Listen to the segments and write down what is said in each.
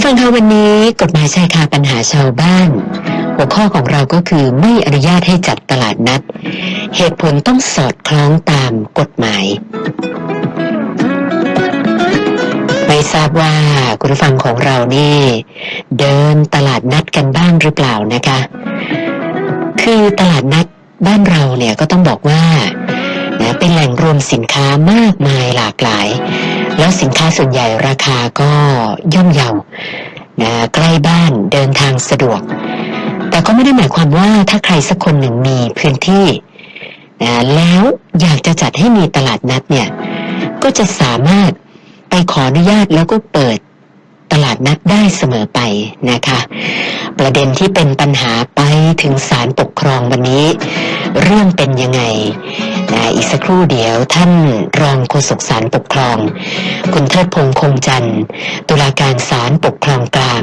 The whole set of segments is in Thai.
ผู้ฟังคะวันนี้กฎหมายชายคาปัญหาชาวบ้าน หัวข้อของเราก็คือไม่อนุญาตให้จัดตลาดนัด เหตุผลต้องสอดคล้องตามกฎหมาย ไม่ทราบว่าคุณผู้ฟังของเรานี่ เดินตลาดนัดกันบ้างหรือเปล่านะคะ คือตลาดนัดบ้านเราเนี่ยก็ต้องบอกว่า นะเป็นแหล่งรวมสินค้ามากมายหลากหลาย แล้วสินค้าส่วนใหญ่ราคาก็ย่อมเยานะใกล้บ้านเดินทางสะดวก แต่ก็ไม่ได้หมายความว่าถ้าใครสักคนหนึ่งมีพื้นที่นะแล้วอยากจะจัดให้มีตลาดนัดเนี่ยก็จะสามารถไปขออนุญาตแล้วก็เปิดตลาด นัดได้เสมอไปนะคะ ประเด็นที่เป็นปัญหาไปถึงศาลปกครองวันนี้ เรื่องเป็นยังไงนะอีกสักครู่เดียวท่านรองโฆษกศาลปกครอง คุณเทิดพงษ์คงจันทร์ตุลาการศาลปกครองกลาง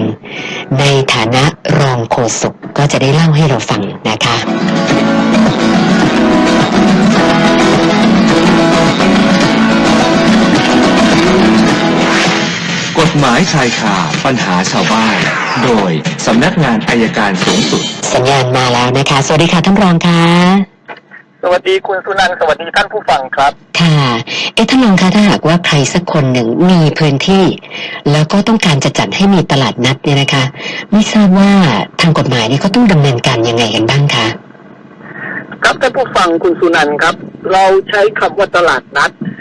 ในฐานะรองโฆษกก็จะได้เล่าให้เราฟังนะคะ กฎหมายชายคาปัญหาชาวบ้าน โดยสำนักงานอายการสูงสุด สัญญาณมาแล้วนะคะ สวัสดีค่ะท่านรองค่ะสวัสดีคุณสุนันท์สวัสดีท่านผู้ฟังครับ ค่ะ เอ๊ะท่านรองคะถ้าหากว่าใครสักคนหนึ่งมีพื้นที่ แล้วก็ต้องการจะจัดให้มีตลาดนัดเนี่ยนะคะ ไม่ทราบว่าทางกฎหมายนี่เขาต้องดำเนินการยังไงกันบ้างคะ ครับท่านผู้ฟังคุณสุนันท์ครับ เราใช้คำว่าตลาดนัดอ่า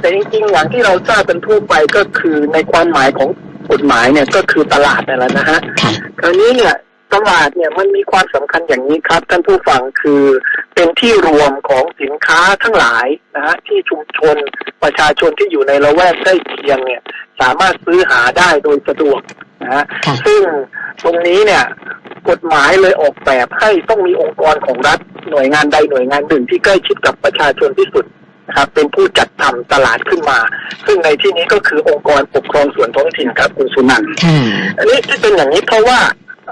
แต่จริงๆอย่างที่เราทราบกันทั่วไปก็คือในความหมายของกฎหมายเนี่ยก็คือตลาดนั่นแหละนะฮะค่ะคราวนี้เนี่ยตลาดเนี่ยมันมีความสำคัญอย่างนี้ครับท่านผู้ฟังคือเป็นที่รวมของสินค้าทั้งหลายนะฮะที่ชุมชนประชาชนที่อยู่ในละแวกใกล้เคียงเนี่ยสามารถซื้อหาได้โดยสะดวกนะฮะค่ะซึ่งตรงนี้เนี่ยกฎหมายเลยออกแบบให้ต้องมีองค์กรของรัฐหน่วยงานใดหน่วยงานหนึ่งที่ใกล้ชิดกับประชาชนที่สุด นะครับเป็นผู้จัดทำตลาดขึ้นมา ซึ่งในที่นี้ก็คือองค์กรปกครองส่วนท้องถิ่นครับคุณสุนันท์ค่ะอันนี้ที่เป็นอย่างนี้เพราะว่า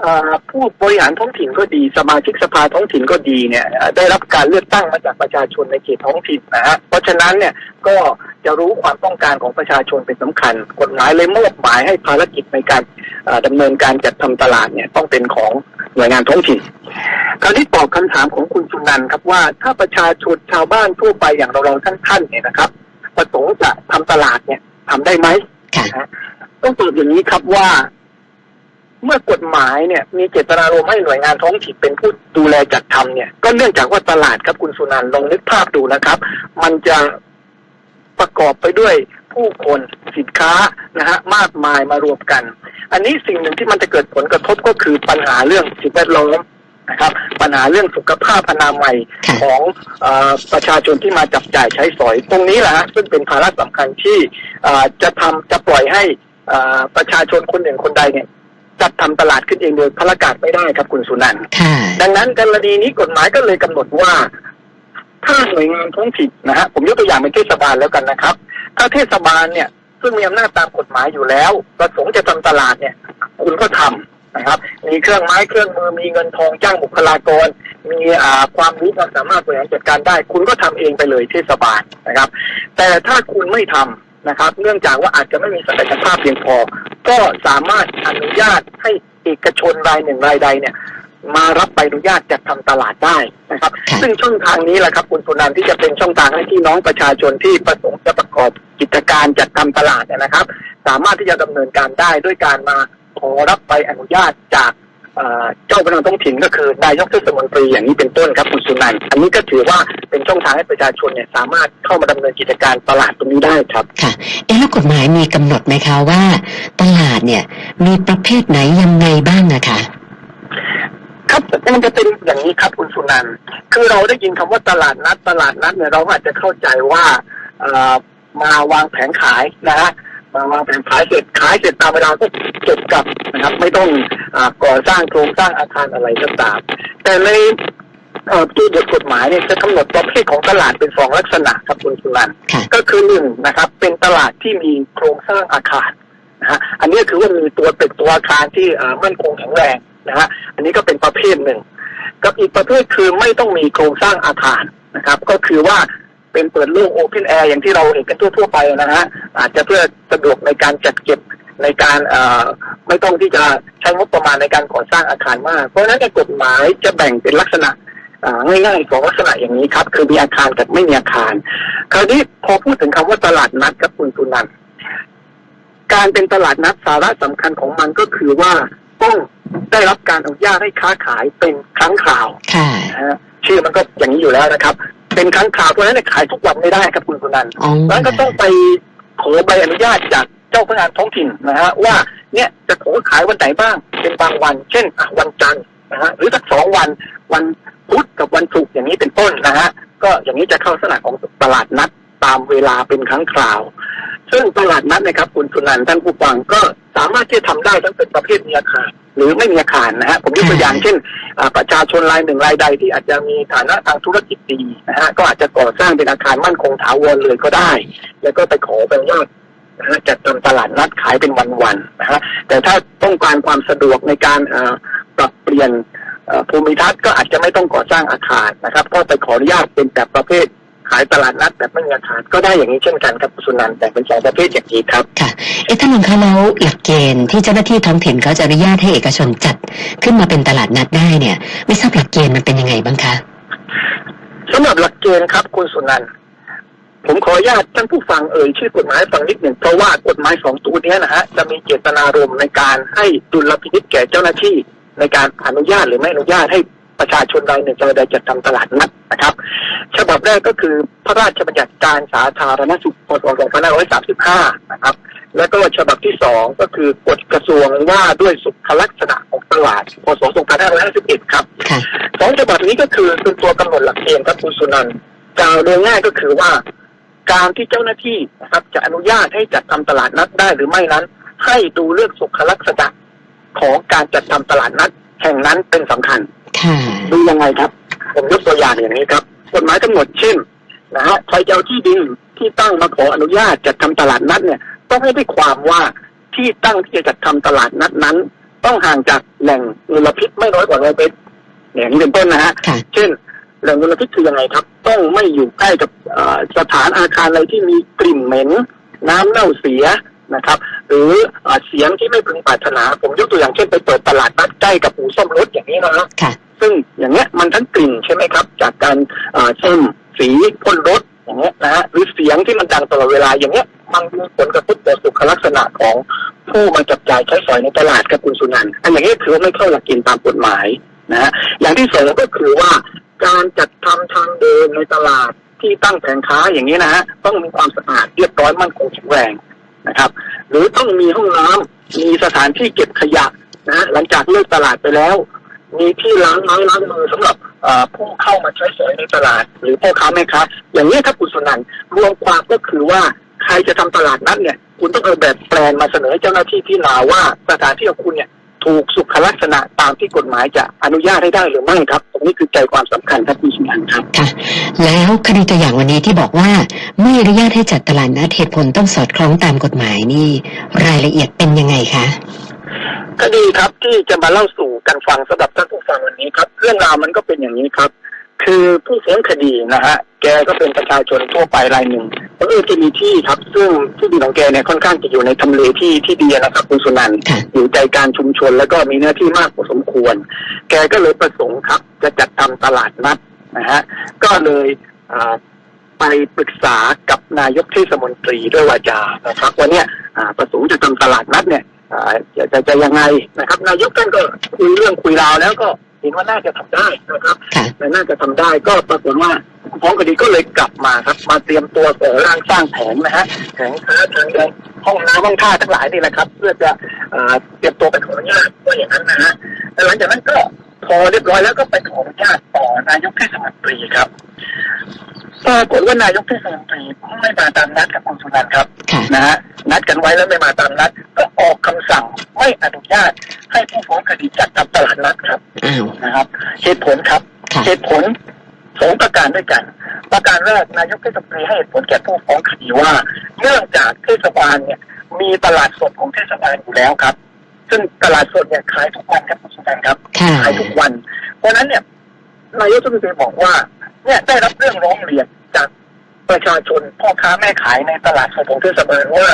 เอ่อผู้บริหารท้องถิ่นก็ดี สมาชิกสภาท้องถิ่นก็ดีเนี่ยเอ่อได้รับการเลือกตั้งมาจากประชาชนในเขตท้องถิ่นนะฮะเพราะฉะนั้นเนี่ยก็จะรู้ความต้องการของประชาชนเป็นสำคัญ กฎหมายเลยมอบหมายให้ภารกิจในการเอ่อดำเนินการจัดทำตลาดเนี่ยต้องเป็นของหน่วยงานท้องถิ่น คราวนี้ตอบคำถามของคุณสุนันท์ครับว่าถ้าประชาชนชาวบ้านทั่วไปอย่างเราๆท่านๆเนี่ยนะครับ ประสงค์จะทำตลาดเนี่ยทำได้ไหมค่ะนะฮะต้องตอบอย่างนี้ครับว่า เมื่อกฎหมายเนี่ย มีเจตนารมณ์ให้หน่วยงานท้องถิ่นเป็นผู้ดูแลจัดทำเนี่ย ก็เนื่องจากว่าตลาดครับคุณสุนันท์ลองนึกภาพดูนะครับ มันจะประกอบไปด้วยผู้คนสินค้านะฮะมากมายมารวมกัน อันนี้สิ่งหนึ่งที่มันจะเกิดผลกระทบก็คือปัญหาเรื่องสิ่งแวดล้อม นะครับ ปัญหาเรื่องสุขภาพอนามัยค่ะของเออประชาชนที่มาจับจ่ายใช้สอย ตรงนี้แหละฮะซึ่งเป็นภาระสำคัญที่เอ่อจะทำจะปล่อยให้เอ่อประชาชนคนหนึ่งคนใดเนี่ยจัดทำตลาดขึ้นเองโดยพระกาศไม่ได้ครับคุณสุนันท์ค่ะดังนั้นกรณีนี้กฎหมายก็เลยกำหนดว่า ถ้าหน่วยงานท้องถิ่นนะฮะผมยกตัวอย่างเป็นเทศบาลแล้วกันนะครับ ถ้าเทศบาลเนี่ยซึ่งมีอำนาจตามกฎหมายอยู่แล้ว ประสงค์จะทำตลาดเนี่ย คุณก็ทำ นะครับ มีเครื่องไม้เครื่องมือมีเงินทองจ้างบุคลากร มีอ่าความรู้ความสามารถบริหารจัดการได้ คุณก็ทำเองไปเลยเทศบาลนะครับ แต่ถ้าคุณไม่ทำนะครับ เนื่องจากว่าอาจจะไม่มีศักยภาพเพียงพอ ก็สามารถอนุญาตให้เอกชนรายหนึ่งรายใดเนี่ยมารับใบอนุญาตจัดทำตลาดได้นะครับค่ะซึ่งช่องทางนี้แหละครับคุณสุนันท์ที่จะเป็นช่องทางให้พี่น้องประชาชนที่ประสงค์จะประกอบกิจการจัดทำตลาดเนี่ยนะครับ สามารถที่จะดำเนินการได้ด้วยการมา ขอรับใบอนุญาตจากเอ่อเจ้าพนักงานท้องถิ่นก็คือนายกเทศมนตรีอย่างนี้เป็นต้นครับคุณสุนันท์อันนี้ก็ถือว่าเป็นช่องทางให้ประชาชนเนี่ยสามารถเข้ามาดำเนินกิจการตลาดตรงนี้ได้ครับค่ะเอ๊ะแล้วกฎหมายมีกำหนดไหมคะว่า ตลาดเนี่ยมีประเภทไหนยังไงบ้างอะคะครับมันจะเป็นอย่างนี้ครับคุณสุนันท์คือเราได้ยินคำว่าตลาดนัดตลาดนัดเนี่ยเราอาจจะเข้าใจว่าเอ่อมาวางแผงขายนะฮะ มาวางแผงขายเสร็จขายเสร็จตามเวลาก็จบกลับนะครับ ไม่ต้องอาก่อสร้างโครงสร้างอาคารอะไรก็ตามแต่ในเอ่อตัวบทกฎหมายเนี่ยจะกำหนดประเภทของตลาดเป็นสองลักษณะครับคุณสุนันท์ค่ะก็คือหนึ่งนะครับ เป็นตลาดที่มีโครงสร้างอาคารนะฮะอันนี้คือว่ามีตัวตึกตัวอาคารที่เอ่อมั่นคงแข็งแรงนะฮะอันนี้ก็เป็นประเภทหนึ่ง กับอีกประเภทคือไม่ต้องมีโครงสร้างอาคารนะครับ ก็คือว่า เป็นเปิดโล่งโอเพนแอร์อย่างที่เราเห็นกันทั่วๆไปนะฮะอาจจะเพื่อสะดวกในการจัดเก็บในการเอ่อไม่ต้องที่จะใช้งบประมาณในการก่อสร้างอาคารมาก เพราะฉะนั้นในกฎหมายจะแบ่งเป็นลักษณะอ่าง่ายๆสองลักษณะอย่างนี้ครับ คือมีอาคารกับไม่มีอาคาร คราวนี้พอพูดถึงคำว่าตลาดนัดครับคุณสุนันท์การเป็นตลาดนัดสาระสำคัญของมันก็คือว่าต้องได้รับการอนุญาตให้ค้าขายเป็นครั้งคราวค่ะนะฮะชื่อมันก็อย่างนี้อยู่แล้วนะครับ เป็นครั้งคราวเพราะฉะนั้นเนยขายทุกวันไม่ได้ครับคุณสุนันท์อ๋อแล้วก็ต้องไปขอใบอนุญาตจากเจ้าพนักงานท้องถิ่นนะฮะว่าเนี่ยจะขอขายวันไหนบ้าง เป็นบางวัน เช่นอะวันจันทร์นะฮะหรือสักสองวันวันพุธกับวันศุกร์อย่างนี้เป็นต้นนะฮะก็อย่างนี้จะเข้าลักษณะของตลาดนัดตามเวลาเป็นครั้งคราว ซึ่งตลาดนัดนะครับคุณสุนันท์ท่านผู้ฟังก็ สามารถที่จะทำได้ทั้งเป็นประเภทมีอาคารหรือไม่มีอาคารนะฮะผมยกตัวอย่างเช่นอ่าประชาชนรายหนึ่งรายใดที่อาจจะมีฐานะทางธุรกิจดีนะฮะก็อาจจะก่อสร้างเป็นอาคารมั่นคงถาวรเลยก็ได้ แล้วก็ไปขอใบอนุญาตนะฮะจัดทำตลาดนัดขายเป็นวันๆนะฮะแต่ถ้าต้องการความสะดวกในการเอ่อปรับเปลี่ยนเอ่อภูมิทัศน์ก็อาจจะไม่ต้องก่อสร้างอาคารนะครับ ก็ไปขออนุญาตเป็นแบบประเภท ขายตลาดนัดแบบไม่มีอาคารก็ได้อย่างนี้เช่นกันครับคุณสุนันท์แต่เป็นสองประเภทอย่างนี้ครับค่ะเอ๊ะท่านรองคะแล้วหลักเกณฑ์ที่เจ้าหน้าที่ท้องถิ่นเขาจะอนุญาตให้เอกชนจัดขึ้นมาเป็นตลาดนัดได้เนี่ย ไม่ทราบหลักเกณฑ์มันเป็นยังไงบ้างคะสำหรับหลักเกณฑ์ครับคุณสุนันท์ผมขออนุญาตท่านผู้ฟังเอ่ยชื่อกฎหมายให้ฟังนิดหนึ่งเพราะว่ากฎหมายสองตัวเนี้ยนะฮะจะมีเจตนารมณ์ในการให้ดุลพินิจแก่เจ้าหน้าที่ในการอนุญาตหรือไม่อนุญาตให้ ประชาชนรายหนึ่งรายใดจัดทำตลาดนัดนะครับ ฉบับแรกก็คือพระราชบัญญัติการสาธารณสุขพศ2535 นะครับ แล้วก็ฉบับที่สองก็คือกฎกระทรวงว่าด้วยสุขลักษณะของตลาดพศ2551 ครับค่ะสองฉบับนี้ก็คือเป็นตัวกำหนดหลักเกณฑ์ครับคุณสุนันท์กล่าวโดยง่ายก็คือว่าการที่เจ้าหน้าที่นะครับจะอนุญาตให้จัดทำตลาดนัดได้หรือไม่นั้น ให้ดูเรื่องสุขลักษณะของการจัดทำตลาดนัดแห่งนั้นเป็นสำคัญ ค่ะดูยังไงครับ ผมยกตัวอย่างอย่างนี้ครับ กฎหมายกำหนดเช่นนะฮะใครจะเอาที่ดินที่ตั้งมาขออนุญาตจัดทำตลาดนัดเนี่ย ต้องให้ได้ความว่าที่ตั้งที่จะจัดทำตลาดนัดนั้น ต้องห่างจากแหล่งมลพิษไม่น้อยกว่าร้อยเมตรอย่างนี้เป็นต้นนะฮะค่ะเช่นแหล่งมลพิษคือยังไงครับ ต้องไม่อยู่ใกล้กับเอ่อสถานอาคารอะไรที่มีกลิ่นเหม็น น้ำเน่าเสีย นะครับ หรือเอ่อเสียงที่ไม่พึงปรารถนา ผมยกตัวอย่างเช่นไปเปิดตลาดนัดใกล้กับอู่ซ่อมรถอย่างนี้นะฮะค่ะซึ่งอย่างเงี้ยมันทั้งกลิ่นใช่ไหมครับ จากการเอ่อซ่อมสีพ่นรถอย่างเงี้ยนะฮะหรือเสียงที่มันดังตลอดเวลาอย่างเงี้ยมันมีผลกระทบต่อสุขลักษณะของผู้มาจับจ่ายใช้สอยในตลาดครับคุณสุนันท์อันอย่างนี้ถือว่าไม่เข้าหลักเกณฑ์ตามกฎหมายนะฮะอย่างที่สองก็คือว่าการจัดทำทางเดินในตลาดที่ตั้งแผงค้าอย่างนี้นะฮะต้องมีความสะอาดเรียบร้อยมั่นคงแข็งแรง นะครับ หรือต้องมีห้องน้ำมีสถานที่เก็บขยะนะหลังจากเลิกตลาดไปแล้ว มีที่ล้างไม้ล้างมือสำหรับผู้เข้ามาใช้สอยในตลาด หรือพ่อค้าแม่ค้าอย่างนี้ครับคุณสุนันรวมความก็คือว่าใครจะทำตลาดนั้นเนี่ย คุณต้องเอาแบบแปลนมาเสนอเจ้าหน้าที่ที่ลาว่าสถานที่ของคุณเนี่ย ถูกสุขลักษณะตามที่กฎหมายจะอนุญาตให้ได้หรือไม่ครับตรงนี้คือใจความสำคัญครับคุณสุนันท์ครับค่ะ แล้วคดีตัวอย่างวันนี้ที่บอกว่า ไม่อนุญาตให้จัดตลาดนัดเหตุผลต้องสอดคล้องตามกฎหมายนี่ รายละเอียดเป็นยังไงคะคดีครับที่จะมาเล่าสู่กันฟังสำหรับท่านผู้ฟังวันนี้ครับ เรื่องราวมันก็เป็นอย่างนี้ครับ คือผู้ฟ้องคดีนะฮะ แกก็เป็นประชาชนทั่วไปรายหนึ่งเพราะเออจะมีที่ครับ ซึ่งที่ดินของแกเนี่ยค่อนข้างจะอยู่ในทำเลที่ที่ดีนะครับคุณสุนันท์ค่ะ อยู่ใจกลารชุมชนแล้วก็มีหน้าที่มากพอสมควร แกก็เลยประสงค์ครับ จะจัดทำตลาดนัดนะฮะ ก็เลยอ่าไปปรึกษากับนายกเทศมนตรีด้วยวาจานะครับว่าเนี่ยอ่าประสงค์จะทำตลาดนัดเนี่ย อ่าจะจะจะยังไงนะครับ นายกท่านก็คุยเรื่องคุยราวแล้วก็ เห็นว่าน่าจะทำได้นะครับค่ะและน่าจะทำได้ก็ปรากฏว่าฟ้องคดีก็เลยกลับมาครับ มาเตรียมตัวก่อร่างสร้างแผนนะฮะแผนค้าทางเดินห้องน้ำห้องท่าทั้งหลายนี่แหละครับ เพื่อจะอ่าเตรียมตัวไปขออนุญาตว่าอย่างนั้นนะฮะแต่หลังจากนั้นก็พอเรียบร้อยแล้วก็ไปขออนุญาตต่อนายกเทศมนตรีครับปรากฏว่านายกเทศมนตรีไม่มาตามนัดกับคุณสุนันท์ครับค่ะนะฮะ นัดกันไว้แล้วไม่มาตามนัด ก็ออกคำสั่งไม่อนุญาต ให้ผู้ฟ้องคดีจัดทำตลาดนัดครับอ้าวนะครับเหตุผลครับค่ะเหตุผลสองประการด้วยกัน ประการแรกนายกเทศมนตรีให้เหตุผลแก่ผู้ฟ้องคดีว่า เนื่องจากเทศบาลเนี่ย มีตลาดสดของเทศบาลอยู่แล้วครับ ซึ่งตลาดสดเนี่ยขายทุกวันครับคุณสุนันท์ครับค่ะขายทุกวัน เพราะฉะนั้นเนี่ยนายกรัฐมนตรีบอกว่า เนี่ยได้รับเรื่องร้องเรียนจาก ประชาชนพ่อค้าแม่ขายในตลาดสดของเทศบาลว่า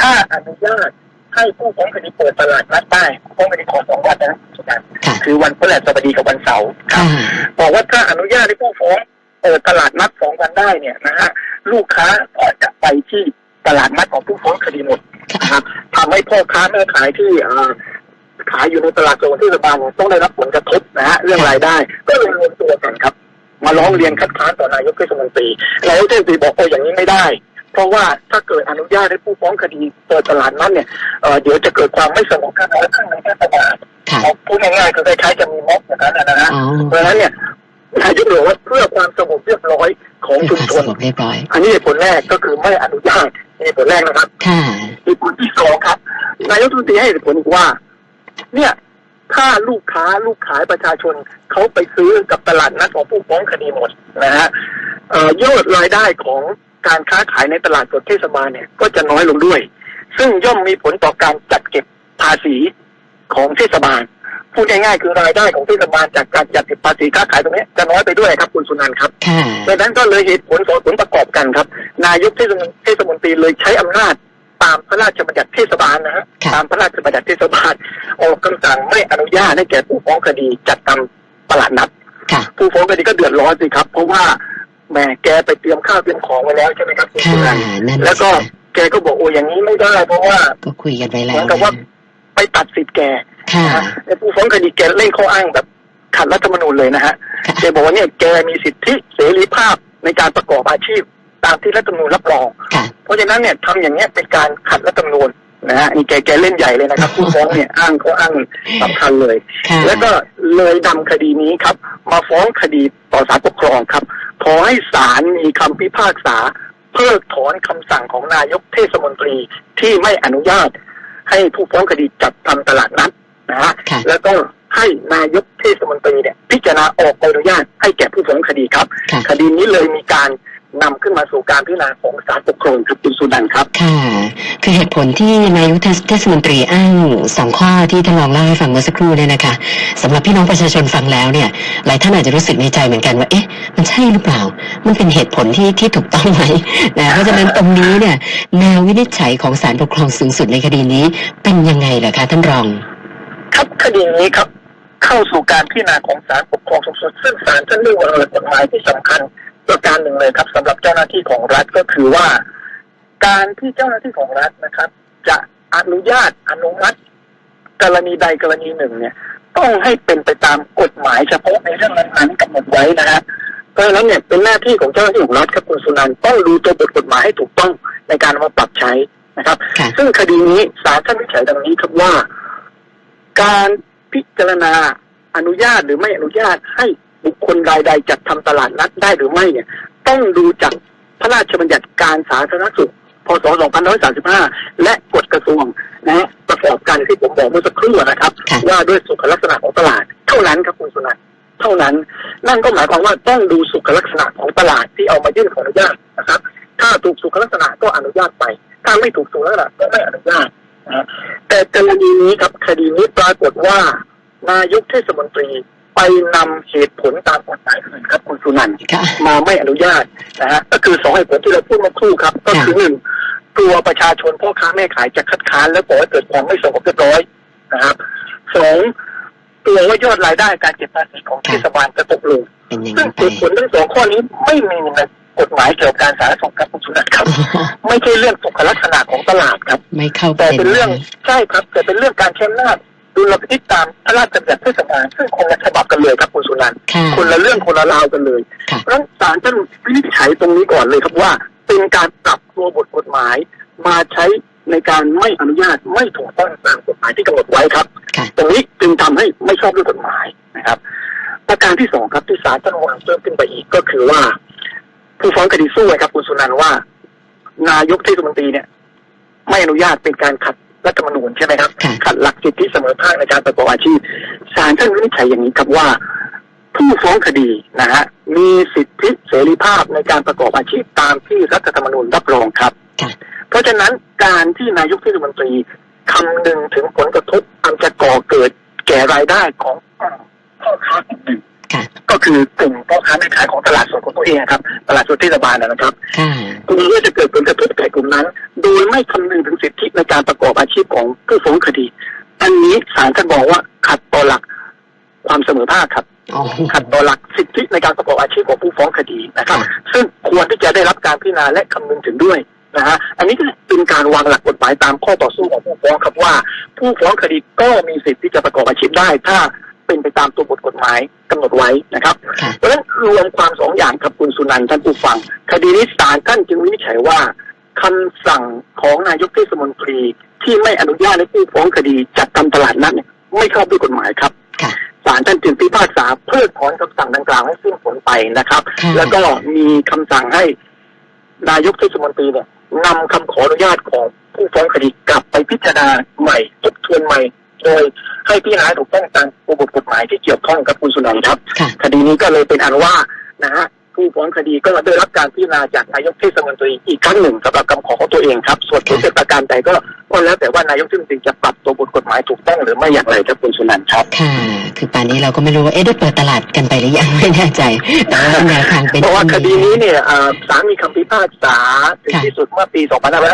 ถ้าอนุญาตให้ผู้ฟ้องคดีเปิดตลาดนัดได้ผู้ฟ้องคดีขอสองวันนะค่ะคือวันพฤหัสบดีกับวันเสาร์ครับค่ะบอกว่าถ้าอนุญาตให้ผู้ฟ้องเปิดตลาดนัดสองวันได้เนี่ยนะฮะลูกค้าก็จะไปที่ตลาดนัดของผู้ฟ้องคดีหมดนะครับทำให้พ่อค้าแม่ขายที่เอ่อขายอยู่ในตลาดโซนที่รัฐบาลเนี่ยต้องได้รับผลกระทบนะฮะเรื่องรายได้ ก็เลยรวมตัวกันครับ มาร้องเรียนคัดค้านต่อนายกเทศมนตรีนายกเทศมนตรีบอกโอ้อย่างนี้ไม่ได้ เพราะว่าถ้าเกิดอนุญาตให้ผู้ฟ้องคดีเปิดตลาดนั้นเนี่ยเอ่อเดี๋ยวจะเกิดความไม่สงบขึ้นและขึ้นในเทศบาลค่ะเอาพูดง่ายๆคือคล้ายๆจะมีม็อบอย่างนั้นนะนะฮะอ๋อเพราะฉะนั้นเนี่ยนายกบอกว่าเพื่อความสงบเรียบร้อยของเพื่อชุความมชนสงบเรียบร้อย อันนี้เหตุผลแรกก็คือไม่อนุญาตนี่เหตุผลแรกนะครับค่ะเหตุผลที่สองครับ นายกรัฐมนตรีให้เหตุผลอีกว่า เนี่ย ถ้าลูกค้าลูกขายประชาชนเขาไปซื้อกับตลาดนัดของผู้ฟ้องคดีหมดนะฮะเอ่อยอดรายได้ของการค้าขายในตลาดสดเทศบาลเนี่ยก็จะน้อยลงด้วย ซึ่งย่อมมีผลต่อการจัดเก็บภาษีของเทศบาลพูดง่ายๆคือรายได้ของเทศบาลจากการจัดเก็บภาษีค้าขายตรงนี้จะน้อยไปด้วยครับคุณสุนันท์ครับค่ะดังนั้นก็เลยเหตุผลสองผลประกอบกันครับ นายกเทศมนเทศมนตรีเลยใช้อำนาจ ตามพระราชบัญญัติเทศบาลนะฮะค่ะ ตามพระราชบัญญัติเทศบาลออกคำสั่งไม่อนุญาตให้แก่ผู้ฟ้องคดีจัดทำตลาดนัด ค่ะ ผู้ฟ้องคดีก็เดือดร้อนสิครับ เพราะว่าแหมแกไปเตรียมข้าวเตรียมของไว้แล้วใช่ไหมครับคุณค่ะสุนันท์นั่นแล้วก็สิแกก็บอกโอ้อย่างนี้ไม่ได้ เพราะว่าก็คุยกันไปแล้เหมืวอนกับว่าไปตัดสิทธิ์แกค่ะ นะฮะไอ้ผู้ฟ้องคดีแกเล่นข้ออ้างแบบขัดรัฐธรรมนูญเลยนะฮะค่ะ แกบอกว่าเนี่ยแกมีสิทธิเสรีภาพในการประกอบอาชีพ ตามที่รัฐธรรมนูญรับรอง ค่ะ เพราะฉะนั้นเนี่ยทำอย่างเนี้ยเป็นการขัดรัฐธรรมนูญนะฮะนี่แกแกเล่นใหญ่เลยนะครับ ผู้ฟ้องเนี่ยอ้างข้ออ้างสำคัญเลย ค่ะ แล้วก็เลยนำคดีนี้ครับ มาฟ้องคดีต่อศาลปกครองครับ ขอให้ศาลมีคำพิพากษา เพิกถอนคำสั่งของนายกเทศมนตรีที่ไม่อนุญาต ให้ผู้ฟ้องคดีจัดทำตลาดนัดนะฮะค่ะ แล้วก็ให้นายกเทศมนตรีเนี่ยพิจารณาออกใบอนุญาตให้แก่ผู้ฟ้องคดีครับ ค่ะ คดีนี้เลยมีการ นำขึ้นมาสู่การพิจารณาของศาลปกครองครับคุณสุนันท์ครับ ค่ะ คือเหตุผลที่นายกเทศมนตรีอ้างสองข้อที่ท่านรองเล่าให้ฟังเมื่อสักครู่เนี่ยนะคะสำหรับพี่น้องประชาชนฟังแล้วเนี่ย หลายท่านอาจจะรู้สึกในใจเหมือนกันว่า เอ๊ะ มันใช่หรือเปล่า มันเป็นเหตุผลที่ที่ถูกต้องไหมนะเพราะฉะนั้นตรงนี้เนี่ย แนววินิจฉัยของศาลปกครองสูงสุดในคดีนี้ เป็นยังไงล่ะคะท่านรอง ครับคดีนี้ครับ เข้าสู่การพิจารณาของศาลปกครองสูงสุดซึ่งศาลท่านเลือกวางหลักกฎหมายที่สำคัญ ประการหนึ่งเลยครับสำหรับเจ้าหน้าที่ของรัฐก็คือว่า การที่เจ้าหน้าที่ของรัฐนะครับ จะอนุญาตอนุมัติกรณีใดกรณีหนึ่งเนี่ย ต้องให้เป็นไปตามกฎหมายเฉพาะในเรื่องนั้นๆกำหนดไว้นะฮะเพราะฉะนั้นเนี่ยเป็นหน้าที่ของเจ้าหน้าที่ของรัฐครับคุณสุนันท์ต้องดูตัวบทกฎหมายให้ถูกต้องในการเอามาปรับใช้นะครับค่ะซึ่งคดีนี้ศาลท่านวินิจฉัยดังนี้ครับว่า การพิจารณาอนุญาตหรือไม่อนุญาตให้ บุคคลรายใดจัดทำตลาดนัดได้หรือไม่เนี่ย ต้องดูจากพระราชบัญญัติการสาธารณสุขพศ 2535 และกฎกระทรวงนะฮะประกอบกันที่ผมบอกเมื่อสักครู่นะครับค่ะว่าด้วยสุขลักษณะของตลาด เท่านั้นครับคุณสุนันท์เท่านั้น นั่นก็หมายความว่าต้องดูสุขลักษณะของตลาดที่เอามายื่นขออนุญาตนะครับ ถ้าถูกสุขลักษณะก็อนุญาตไป ถ้าไม่ถูกสุขลักษณะก็ไม่อนุญาตนะฮะแต่กรณีนี้ครับคดีนี้ปรากฏว่านายกเทศมนตรี ไปนำเหตุผลตามกฎหมายอื่นครับคุณสุนันท์ค่ะ มาไม่อนุญาตนะฮะก็คือสองเหตุผลที่เราพูดเมาครู่ครับ ก็คือหนึ่งกลัวประชาชนพ่อค้าแม่ขายจะคัดค้านและก่อให้เกิดความไม่สงบเรียบร้อยนะครับสองกลัวว่ายอดรายได้การเก็บภาษีของเทศบาลจะตกลง เป็นอย่างซึ่งนั้นไป เหตุผลทั้งสองข้อนี้ไม่มีในกฎหมายเกี่ยวกับการสาธารณสุขครับคุณสุนันท์ครับ ไม่ใช่เรื่องสุขลักษณะของตลาดครับ ไม่เข้าปแต่ระเด็นเป็นเรื่องใช่ครับแต่เป็นเรื่องการใช้อำนาจ ดุลพินิจตามพระราชบัญญัติเทศบาลซึ่งคนละฉบับกันเลยครับคุณสุนันท์ค่ะ คนละเรื่องคนละราวกันเลย ค่ะ เพราะฉะนั้นศาลท่านวินิจฉัยตรงนี้ก่อนเลยครับว่า เป็นการปรับตัวบทกฎหมาย มาใช้ในการไม่อนุญาตไม่ถูกต้องตามกฎหมายที่กำหนดไว้ครับ ค่ะ ตรงนี้จึงทำให้ไม่ชอบด้วยกฎหมายนะครับ ประการที่สองครับที่ศาลท่านวางเพิ่มขึ้นไปอีกก็คือว่า ผู้ฟ้องคดีสู้ไว้ครับคุณสุนันท์ว่า นายกเทศมนตรีเนี่ย ไม่อนุญาตเป็นการขัด รัฐธรรมนูญใช่ไหมครับค่ะขัดหลักสิทธิเสมอภาคในการประกอบอาชีพศาลท่านวินิจฉัยอย่างนี้ครับว่า ผู้ฟ้องคดีนะฮะมีสิทธิเสรีภาพในการประกอบอาชีพตามที่รัฐธรรมนูญรับรองครับค่ะเพราะฉะนั้นการที่นายกเทศมนตรีคำนึงถึงผลกระทบอันจะก่อเกิดแก่รายได้ของกลุ่มพ่อค้ากลุ่มหนึ่ง ค่ะ ก็คือกลุ่มพ่อค้าแม่ขายของตลาดสดของตัวเองครับ ตลาดสดเทศบาลนะครับค่ะกลุ่มนี้จะเกิดผลกระทบแก่กลุ่มนั้น โดยไม่คำนึงถึงสิทธิในการประกอบอาชีพของผู้ฟ้องคดี อันนี้ศาลท่านบอกว่าขัดต่อหลักความเสมอภาคครับอ๋อขัดต่อหลักสิทธิในการประกอบอาชีพของผู้ฟ้องคดีนะครับค่ะซึ่งควรที่จะได้รับการพิจารณาและคำนึงถึงด้วยนะฮะอันนี้ก็เป็นการวางหลักกฎหมายตามข้อต่อสู้ของผู้ฟ้องครับว่า ผู้ฟ้องคดีก็มีสิทธิ์ที่จะประกอบอาชีพได้ ถ้า เป็นไปตามตัวบทกฎหมายกำหนดไว้นะครับค่ะเพราะฉะนั้นรวมความสองอย่างครับคุณสุนันท์ท่านผู้ฟัง คดีนี้ศาลท่านจึงวินิจฉัยว่าคำสั่งของนายกเทศมนตรีที่ไม่อนุญาตให้ผู้ฟ้องคดีจัดทำตลาดนัดเนี่ยไม่ชอบด้วยกฎหมายครับค่ะศาลท่านจึงพิพากษาเพิกถอนคำสั่งดังกล่าวให้สิ้นผลไปนะครับค่ะแล้วก็มีคำสั่งให้นายกเทศมนตรีเนี่ยนำคำขออนุญาตของผู้ฟ้องคดีกลับไปพิจารณาใหม่ทบทวนใหม่ โดยให้พิจารณาถูกต้องตามตัวบทกฎหมายที่เกี่ยวข้องกับคุณสุนันท์ครับค่ะคดีนี้ก็เลยเป็นอันว่านะฮะ ผู้ฟ้องคดีก็ได้รับการพิจารณาจากนายกเทศมนตรีอีกครั้งหนึ่งสำหรับคำขอของตัวเองครับ ส่วนผลเป็นประการใดก็ก็แล้วแต่ว่านายกเทศมนตรีจะปรับตัวบทกฎหมายถูกต้องหรือไม่อย่างไรครับคุณสุนันท์ครับค่ะ คือป่านนี้เราก็ไม่รู้ว่าเอ๊ะได้เปิดตลาดกันไปหรือยังไม่แน่ใจแต่ว่าแนวทางเป็นเพราะว่าคดีนี้อย่งเนี่ยเอ่อศาลมีคำพิพากษาถึงค่ะที่สุดเมื่อปี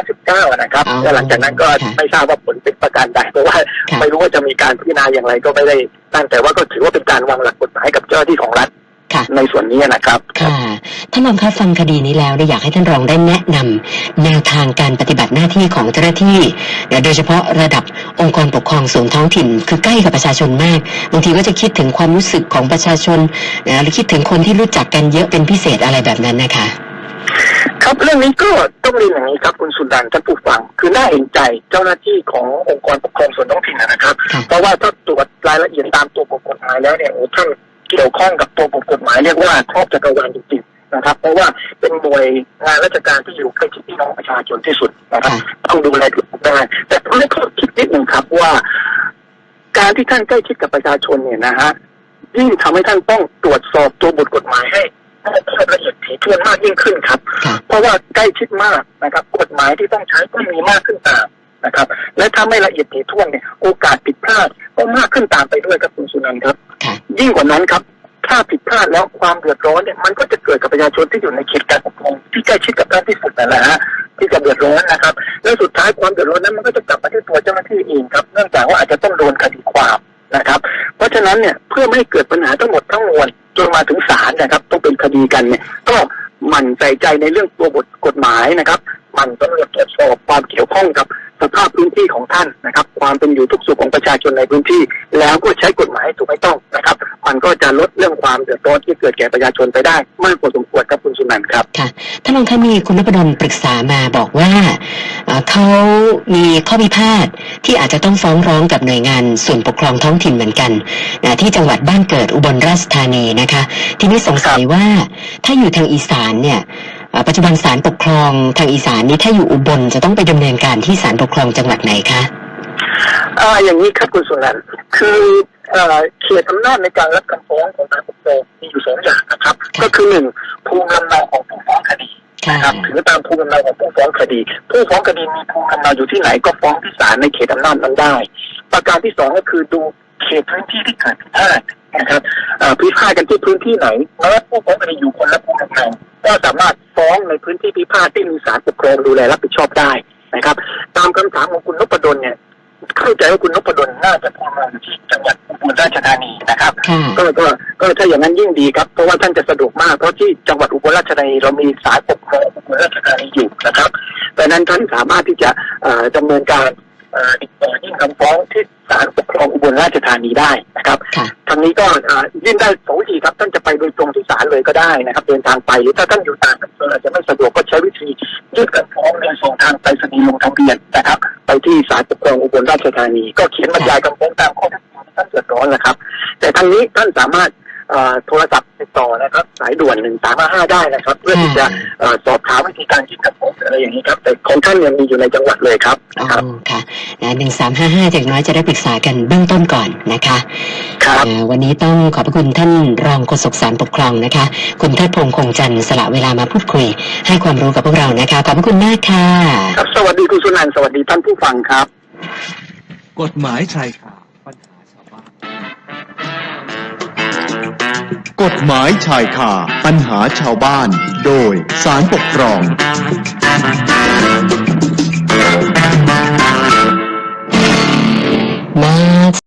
2519นะครับอ๋อและหลังจากนั้นก็ค่ะไม่ทราบว่าผลเป็นประการใดเพราะว่าค่ะไม่รู้ว่าจะมีการพิจารณาอย่างไรก็ไม่ได้ตั้งแต่ว่าก็ถือว่าเป็นการวางหลักกฎหมายกับเจ้าหน้าที่ของรัฐ ค่ะ ในส่วนนี้นะครับ ค่ะ ท่านรองคะฟังคดีนี้แล้วเนี่ยอยากให้ท่านรองได้แนะนำแนวทางการปฏิบัติหน้าที่ของเจ้าหน้าที่เนี่ยโดยเฉพาะระดับองค์กรปกครองส่วนท้องถิ่น คือใกล้กับประชาชนมาก บางทีก็จะคิดถึงความรู้สึกของประชาชนนะหรือคิดถึงคนที่รู้จักกันเยอะเป็นพิเศษอะไรแบบนั้นนะคะ ครับเรื่องนี้ก็ต้องเรียนอย่างนี้ครับคุณสุดันท่านผู้ฟัง คือน่าเห็นใจเจ้าหน้าที่ขององค์กรปกครองส่วนท้องถิ่นนะครับค่ะเพราะว่าถ้าตรวจรายละเอียดตามตัวบทกฎหมายแล้วเนี่ยโอ้ท่าน เกี่ยวข้องกับตัวบทกฎหมายเรียกว่าครอบจักรวาลจริงๆนะครับ เพราะว่าเป็นหน่วยงานราชการที่อยู่ใกล้ชิดพี่น้องประชาชนที่สุดนะครับค่ะต้องดูแลทุกด้านแต่ต้องให้ข้อคิดนิดหนึ่งครับว่า การที่ท่านใกล้ชิดกับประชาชนเนี่ยนะฮะยิ่งทำให้ท่านต้องตรวจสอบตัวบทกฎหมายให้ให้ละเอียดถี่ถ้วนมากยิ่งขึ้นครับค่ะเพราะว่าใกล้ชิดมากนะครับ กฎหมายที่ต้องใช้ก็มีมากขึ้นตาม นะครับ และถ้าไม่ละเอียดถี่ถ้วนเนี่ยโอกาสผิดพลาดก็มากขึ้นตามไปด้วยครับคุณสุนันท์ครับค่ะยิ่งกว่านั้นครับ ถ้าผิดพลาดแล้วความเดือดร้อนเนี่ยมันก็จะเกิดกับประชาชนที่อยู่ในเขตการปกครองที่ใกล้ชิดกับท่านที่สุดนั่นแหละฮะที่จะเดือดร้อนนะครับ และสุดท้ายความเดือดร้อนนั้นมันก็จะกลับมาที่ตัวเจ้าหน้าที่เองครับเนื่องจากว่าอาจจะต้องโดนคดีความนะครับ เพราะฉะนั้นเนี่ยเพื่อไม่ให้เกิดปัญหาทั้งหมดทั้งมวลจนมาถึงศาลนะครับ ต้องเป็นคดีกันเนี่ยก็หมั่นใส่ใจในเรื่องตัวบทกฎหมายนะครับหมันต้องตรวจสอบความเกี่ยวข้องกับ สภาพพื้นที่ของท่านนะครับ ความเป็นอยู่ทุกสุขของประชาชนในพื้นที่ แล้วก็ใช้กฎหมายให้ถูกไม่ต้องนะครับ มันก็จะลดเรื่องความเดือดร้อนที่เกิดแก่ประชาชนไปได้ มากกว่าสมควรครับคุณสุนันท์ครับค่ะท่านรองคะมีคุณนพดลปรึกษามาบอกว่าเขามีข้อพิพาทที่อาจจะต้องฟ้องร้องกับหน่วยงานส่วนปกครองท้องถิ่นเหมือนกันนะที่จังหวัดบ้านเกิดอุบลราชธานีนะคะ ที่นี้สงสัยว่าถ้าอยู่ทางอีสานเนี่ย ปัจจุบันศาลปกครองทางอีสานนี้ถ้าอยู่อุบลจะต้องไปดำเนินการที่ศาลปกครองจังหวัดไหนคะอ่าอย่างนี้ครับคุณสุนันท์คือเอ่อเขตอำนาจในการรับคำฟ้องของศาลปกครองมีอยู่สองอย่างนะครับ ก็คือหนึ่งภูมิลำเนาของผู้ฟ้องคดีค่ะนะครับถือตามภูมิลำเนาของผู้ฟ้องคดี ผู้ฟ้องคดีมีภูมิลำเนาอยู่ที่ไหนก็ฟ้องที่ศาลในเขตอำนาจนั้นได้ ประการที่สองก็คือดูเขตพื้นที่ที่เกิดพิพาท นะครับอ่าพิพาทกันที่พื้นที่ไหนแม้ว่าผู้ฟ้องคดีอยู่คนละภูมิลำเนาก็สามารถฟ้องในพื้นที่พิพาทที่มีศาลปกครองดูแลรับผิดชอบได้นะครับ ตามคำถามของคุณนพดลเนี่ยเข้าใจว่าคุณนพดลน่าจะพูดมาอยู่ที่จังหวัดอุบลราชธานีนะครับค่ะก็ก็ก็ถ้าอย่างนั้นยิ่งดีครับ เพราะว่าท่านจะสะดวกมากเพราะที่จังหวัดอุบลราชธานีเรามีศาลปกครองอุบลราชธานีอยู่นะครับดังนั้นท่านสามารถที่จะเอ่อดำเนินการเอ่อติดต่อ ยื่นคำฟ้องที่ศาลปกครองอุบลราชธานีได้นะครับค่ะทางนี้ก็เอ่อยื่นได้สองวิธีครับท่านจะไปโดยตรงที่ศาลเลยก็ได้นะครับ เดินทางไปหรือถ้าท่านอยู่ต่างอำเภออาจจะไม่สะดวกก็ใช้วิธียื่นคำฟ้องโดยส่งทางไปรษณีย์ลงทะเบียนนะครับ ไปที่ศาลปกครองอุบลราชธานี ก็เขียนบรรยายคำฟ้องตามข้อเท็จจริงที่ท่านเดือดร้อนนะครับ แต่ทางนี้ท่านสามารถเอ่อโทรศัพท์ติดต่อนะครับ สายด่วนหนึ่งสามห้าได้นะครับ เพื่อที่จะเอ่อสอบถามวิธีการยื่นคำฟ้ องอะไรอย่างนี้ครับ แต่ของท่านยังมีอยู่ในจังหวัดเลยครับอ๋อครับค่ะหนึ่งสามห้าห้าจากน้อยจะได้ปรึกษากันเบื้องต้นก่อนนะคะครับอ่าวันนี้ต้องขอบพระคุณท่านรองโฆษกสารปกครองนะคะ คุณเทิดพงษ์คงจันทร์สละเวลามาพูดคุย ให้ความรู้กับพวกเรานะคะ ขอบพระคุณมากค่ะครับสวัสดีคุณสุนันท์สวัสดีท่านผู้ฟังครับ กฎหมายชายคาปัญหาชาวบ้าน กฎหมายชายคาปัญหาชาวบ้าน โดยสารปกครอง มา